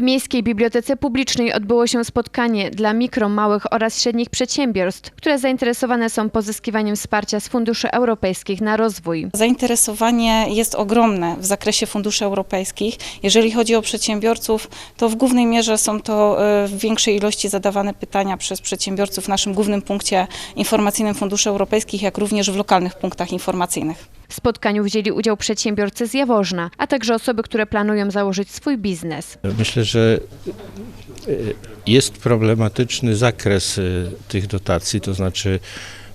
W Miejskiej Bibliotece Publicznej odbyło się spotkanie dla mikro, małych oraz średnich przedsiębiorstw, które zainteresowane są pozyskiwaniem wsparcia z funduszy europejskich na rozwój. Zainteresowanie jest ogromne w zakresie funduszy europejskich. Jeżeli chodzi o przedsiębiorców, to w głównej mierze są to e, w większej ilości zadawane pytania przez przedsiębiorców w naszym głównym punkcie informacyjnym funduszy europejskich, jak również w lokalnych punktach informacyjnych. W spotkaniu wzięli udział przedsiębiorcy z Jaworzna, a także osoby, które planują założyć swój biznes. Myślę, że y, jest problematyczny zakres y, tych dotacji, to znaczy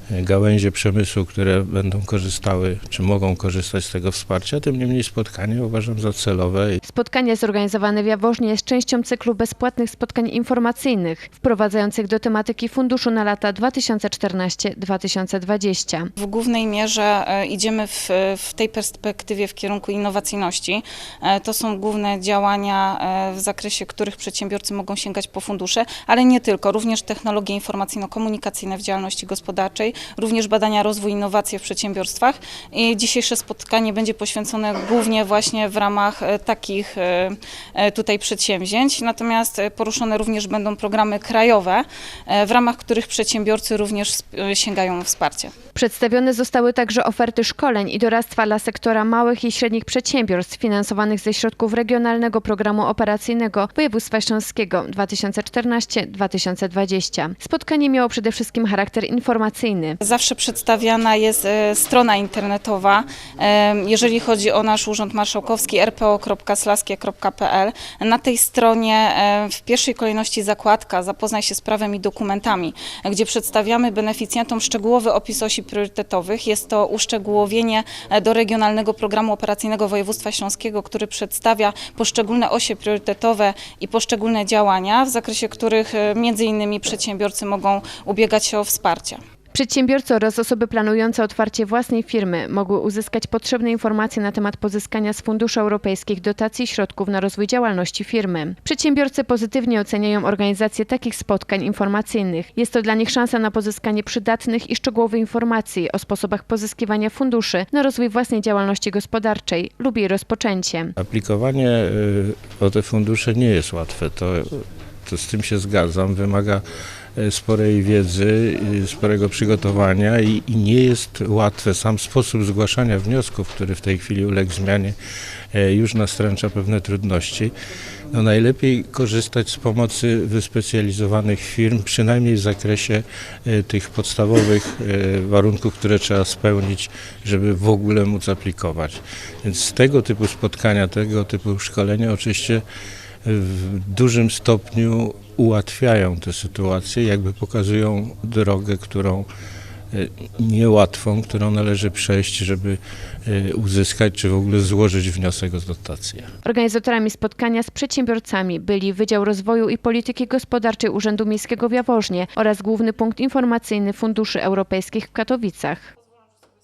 gałęzie przemysłu, które będą korzystały, czy mogą korzystać z tego wsparcia. Tym niemniej spotkanie uważam za celowe. Spotkanie zorganizowane w Jaworznie jest częścią cyklu bezpłatnych spotkań informacyjnych, wprowadzających do tematyki funduszu na lata 2014-2020. W głównej mierze e, idziemy w, w tej perspektywie w kierunku innowacyjności. E, To są główne działania, e, w zakresie których przedsiębiorcy mogą sięgać po fundusze, ale nie tylko, również technologie informacyjno-komunikacyjne w działalności gospodarczej, również badania, rozwój, innowacje w przedsiębiorstwach. I dzisiejsze spotkanie będzie poświęcone głównie właśnie w ramach e, takich e, e, tutaj przedsięwzięć, natomiast poruszone również będą programy krajowe, w ramach których przedsiębiorcy również sięgają o wsparcie. Przedstawione zostały także oferty szkoleń i doradztwa dla sektora małych i średnich przedsiębiorstw finansowanych ze środków Regionalnego Programu Operacyjnego Województwa Śląskiego 2014-2020. Spotkanie miało przede wszystkim charakter informacyjny. Zawsze przedstawiana jest e, strona internetowa, e, jeżeli chodzi o nasz Urząd Marszałkowski rpo.slaskie.pl. Na tej stronie e, w pierwszej kolejności zakładka Zapoznaj się z prawem i dokumentami, gdzie przedstawiamy beneficjentom szczegółowy opis osi priorytetowych. Jest to uszczegółowienie do Regionalnego Programu Operacyjnego Województwa Śląskiego, który przedstawia poszczególne osie priorytetowe i poszczególne działania, w zakresie których między innymi przedsiębiorcy mogą ubiegać się o wsparcie. Przedsiębiorcy oraz osoby planujące otwarcie własnej firmy mogły uzyskać potrzebne informacje na temat pozyskania z funduszy europejskich dotacji środków na rozwój działalności firmy. Przedsiębiorcy pozytywnie oceniają organizację takich spotkań informacyjnych. Jest to dla nich szansa na pozyskanie przydatnych i szczegółowych informacji o sposobach pozyskiwania funduszy na rozwój własnej działalności gospodarczej lub jej rozpoczęcie. Aplikowanie y, o te fundusze nie jest łatwe. To, to z tym się zgadzam. Wymaga y, sporej wiedzy, y, sporego przygotowania i, i nie jest łatwe. Sam sposób zgłaszania wniosków, który w tej chwili uległ zmianie, y, już nastręcza pewne trudności. No najlepiej korzystać z pomocy wyspecjalizowanych firm, przynajmniej w zakresie tych podstawowych warunków, które trzeba spełnić, żeby w ogóle móc aplikować. Więc tego typu spotkania, tego typu szkolenia oczywiście w dużym stopniu ułatwiają tę sytuację, jakby pokazują drogę, którą y, niełatwą, którą należy przejść, żeby y, uzyskać czy w ogóle złożyć wniosek o dotację. Organizatorami spotkania z przedsiębiorcami byli Wydział Rozwoju i Polityki Gospodarczej Urzędu Miejskiego w Jaworznie oraz Główny Punkt Informacyjny Funduszy Europejskich w Katowicach.